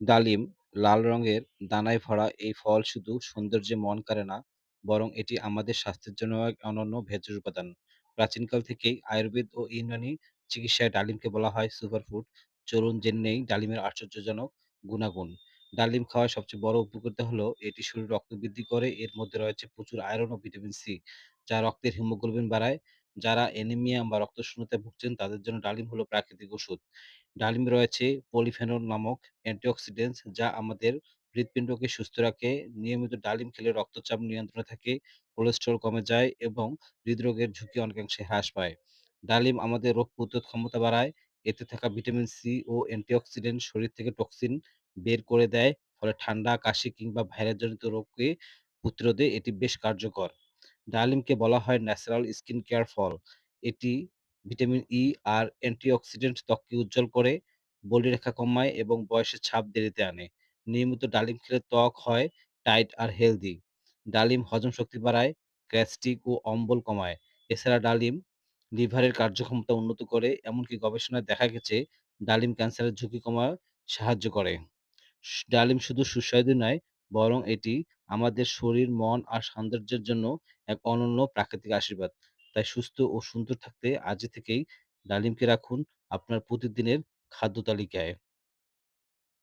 ডালিম লাল রঙের দানায় ভরা এই ফল শুধু সৌন্দর্যে মন কাড়ে না, বরং এটি আমাদের স্বাস্থ্যের জন্য এক অনন্য ভেষজ উপাদান। প্রাচীনকাল থেকেই আয়ুর্বেদ ও ইউনানি চিকিৎসায় ডালিমকে বলা হয় সুপারফুড। চলুন জেনে নেই ডালিমের আশ্চর্যজনক গুণাগুণ। ডালিম খাওয়ার সবচেয়ে বড় উপকারিতা হলো এটি শরীরে রক্ত বৃদ্ধি করে। এর মধ্যে রয়েছে প্রচুর আয়রন ও ভিটামিন সি, যা রক্তের হিমোগ্লোবিন বাড়ায়। যারা অ্যানিমিয়া বা রক্তশূন্যতায় ভুগছেন তাদের জন্য ডালিম হলো প্রাকৃতিক ওষুধ। ডালিমে রয়েছে পলিফেনল নামক অ্যান্টিঅক্সিডেন্টস যা আমাদের হৃৎপিণ্ডকে সুস্থ রাখে। নিয়মিত ডালিম খেলে রক্তচাপ নিয়ন্ত্রণে থাকে, কোলেস্টেরল কমে যায় এবং হৃদরোগের ঝুঁকি অনেকাংশে হ্রাস পায়। ডালিম আমাদের রোগ প্রতিরোধ ক্ষমতা বাড়ায়। এতে থাকা ভিটামিন সি ও অ্যান্টিঅক্সিডেন্ট শরীর থেকে টক্সিন বের করে দেয়। ফলে ঠান্ডা, কাশি কিংবা ভাইরাসজনিত রোগকে প্রতিরোধে এটি বেশ কার্যকর। ডালিমকে বলা হয় ন্যাচারাল স্কিন কেয়ার ফল। এটি ভিটামিন ই আর অ্যান্টিঅক্সিডেন্ট ত্বককে উজ্জ্বল করে, বলিরেখা কমায় এবং বয়সের ছাপ দেরিতে আনে। নিয়মিত ডালিম খেলে ত্বক হয় টাইট আর হেলদি। ডালিম হজম শক্তি বাড়ায়, গ্যাস্ট্রিক ও অম্বল কমায়। এছাড়া ডালিম লিভারের কার্যক্ষমতা উন্নত করে। এমনকি গবেষণায় দেখা গেছে ডালিম ক্যান্সারের ঝুঁকি কমায় সাহায্য করে। ডালিম শুধু সুস্বাদু নয়, বরং এটি আমাদের শরীর, মন আর সৌন্দর্যের জন্য এক অনন্য প্রাকৃতিক আশীর্বাদ। তাই সুস্থ ও সুন্দর থাকতে আজ থেকেই ডালিমকে রাখুন আপনার প্রতিদিনের খাদ্য তালিকায়।